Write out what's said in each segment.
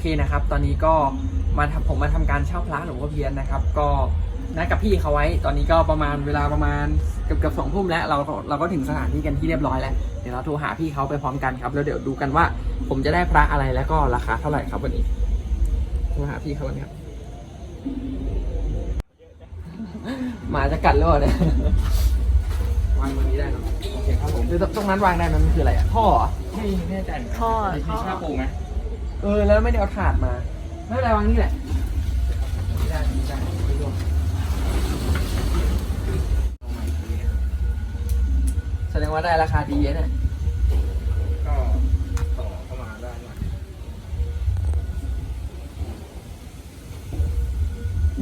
เคนะครับ ตอนนี้ก็มาทำผมมาทำการเช่าพระหลวงพ่อเพี้ยนนะครับ ก็นัดกับพี่เขาไว้ ตอนนี้ก็ประมาณเวลาประมาณเกือบเกือบสองทุ่มแล้วเราก็เราก็ถึงสถานที่กันที่เรียบร้อยแล้ว เดี๋ยวเราโทรหาพี่เขาไปพร้อมกันครับ แล้วเดี๋ยวดูกันว่าผมจะได้พระอะไรแล้วก็ราคาเท่าไหร่ครับวันนี้ โทรหาพี่เขากันครับหมาจะกัดแล้วเหรอเนี่ยวางตรงนี้ได้เนอะโอเคครับผมคือตรงนั้นวางได้ไหมมันคืออะไรอะท่อเหรอไม่แน่ใจเหมือนกันท่อ มีท่อผ้าปูไหม เออแล้วไม่ได้เอาถาดมาไม่เป็นไรวางนี่แหละไม่ได้ไม่ได้ไม่ร่วงแสดงว่าได้ราคาดีนะเนี่ยก็ต่อเข้ามาได้หน่อย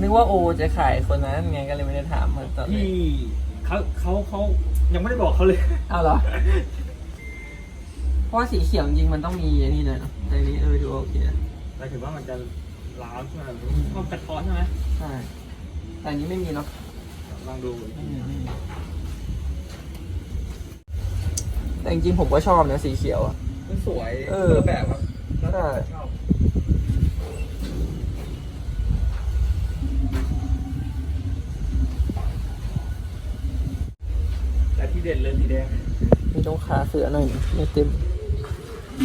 นึกว่าโอจะขายคนนั้นไงก็เลยไม่ได้ถามมันตอนนี้ที่เขาเขาเขายังไม่ได้บอกเขาเลย เอาเหรอ เพราะว่าสีเขียวจริงๆมันต้องมีอันนี้เลยเนาะแต่อันนี้เราไปดูโอเคนะหมายถึงว่ามันจะล้าวใช่ไหมมันกระท้อนใช่ไหมใช่แต่อันนี้ไม่มีเนาะลองดูไม่มีไม่มีแต่จริงๆผมก็ชอบนะสีเขียวอะ มันสวยเออ คนละแบบครับแล้วแต่ใช่ชอบแต่ที่เด่นเลยสีแดง มีตรงขาเสือหน่อยหนึ่งไม่เต็ม ลอ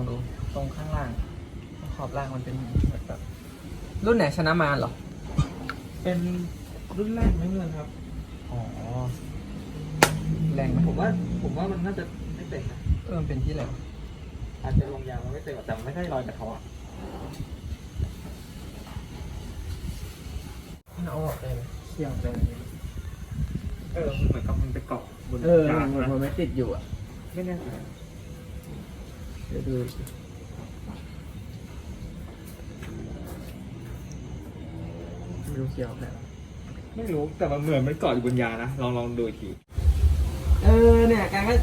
งดูตรงข้างล่าง ขอบล่างมันเป็นแบบรุ่นไหนชนะมาเหรอ เป็นรุ่นแรกไหมเงินครับ อ๋อ แรงไหมผมว่า ผมว่ามันน่าจะไม่เต็มนะเออมันเป็นที่อะไรวะอาจจะลงยางมันไม่เต็มแต่มันไม่ได้รอยกระเทาะมันเอาออกได้ไหมเที่ยงเลยเออมันเหมือนกับมันไปเกาะบนเออยางมันนะมันไม่ติดอยู่อะไม่แน่ใจเดี๋ยวดูไม่รู้เกี่ยวกับอะ ไรวะไม่รู้แต่มันเหมือนมันเกาะอยู่บนยางนะ ลองลองดูอีกที เออเนี่ยการก็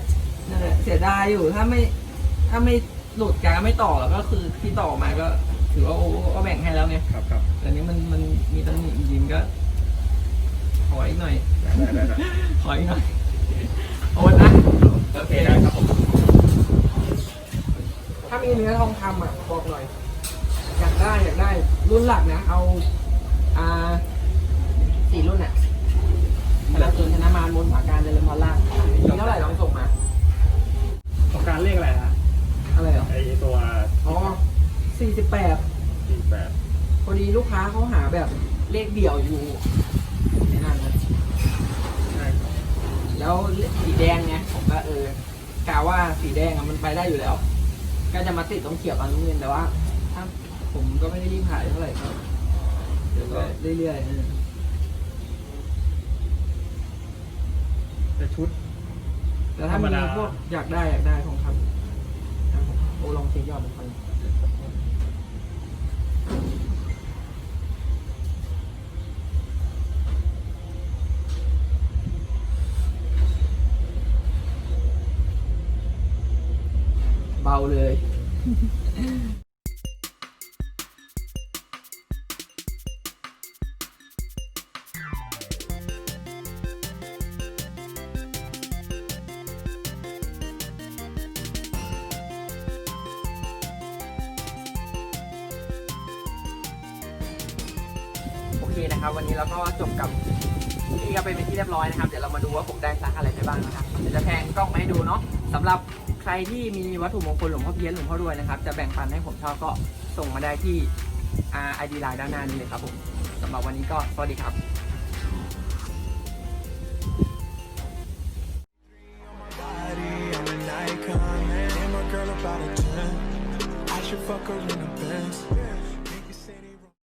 นั่นแหละเสียดายอยู่ถ้าไม่ถ้าไม่หลุดการก็ไม่ต่อแล้วก็คือที่ต่อมาก็ ถือว่าโอ้ก็แบ่งให้แล้วไงครับครับแต่นี้มันมันมีตำหนิจริงๆก็ ขออีกหน่อย ได้ได้ได้ได้ขออีกหน่อยโอนนะโอเคได้ครับผมถ้ามีเนื้อทองคำอะบอกหน่อยอยากได้อยากได้รุ่นหลักนะเอา อ่าสี่รุ่นอะพลังตุนชนะมารมนต์ผาการเจริญพรล่างมีเท่าไหร่ลองส่งมา ของการเลขอะไรฮะ อะไรเหรอ ไอตัว อ๋อ สี่สิบแปดสี่แปดพอดีลูกค้าเขาหาแบบเลขเดี่ยวอยู่ในนั้นนะใช่ครับแล้วสีแดงไงผมก็เออกาว่าสีแดงอะมันไปได้อยู่แล้ว ก็จะมาติดตรงเขียวตอนน้ำเงินแต่ว่า ถ้าผมก็ไม่ได้รีบขายเท่าไหร่ครับเดี๋ยวก็เรื่อยๆเออแต่ชุดแต่ถ้าธรรมมีดาพวกอยากได้อยากได้ทองคำครับผมโอ้ลองเช็คยอดเป็นคนเบาเลย โอเคนะครับ วันนี้เราก็จบกับพี่ก็ไปเป็นที่เรียบร้อยนะครับ เดี๋ยวเรามาดูว่าผมได้ซักอะไรไปบ้างนะครับเดี๋ยวจะแพงกล้องมาให้ดูเนาะสำหรับใครที่มีวัตถุมงคลหลวงพ่อเพี้ยนหลวงพ่อรวยนะครับ จะแบ่งปันให้ผมชอบก็ส่งมาได้ที่ไอดีไลน์ด้านหน้านี้เลยครับผมสำหรับวันนี้ก็สวัสดีครับ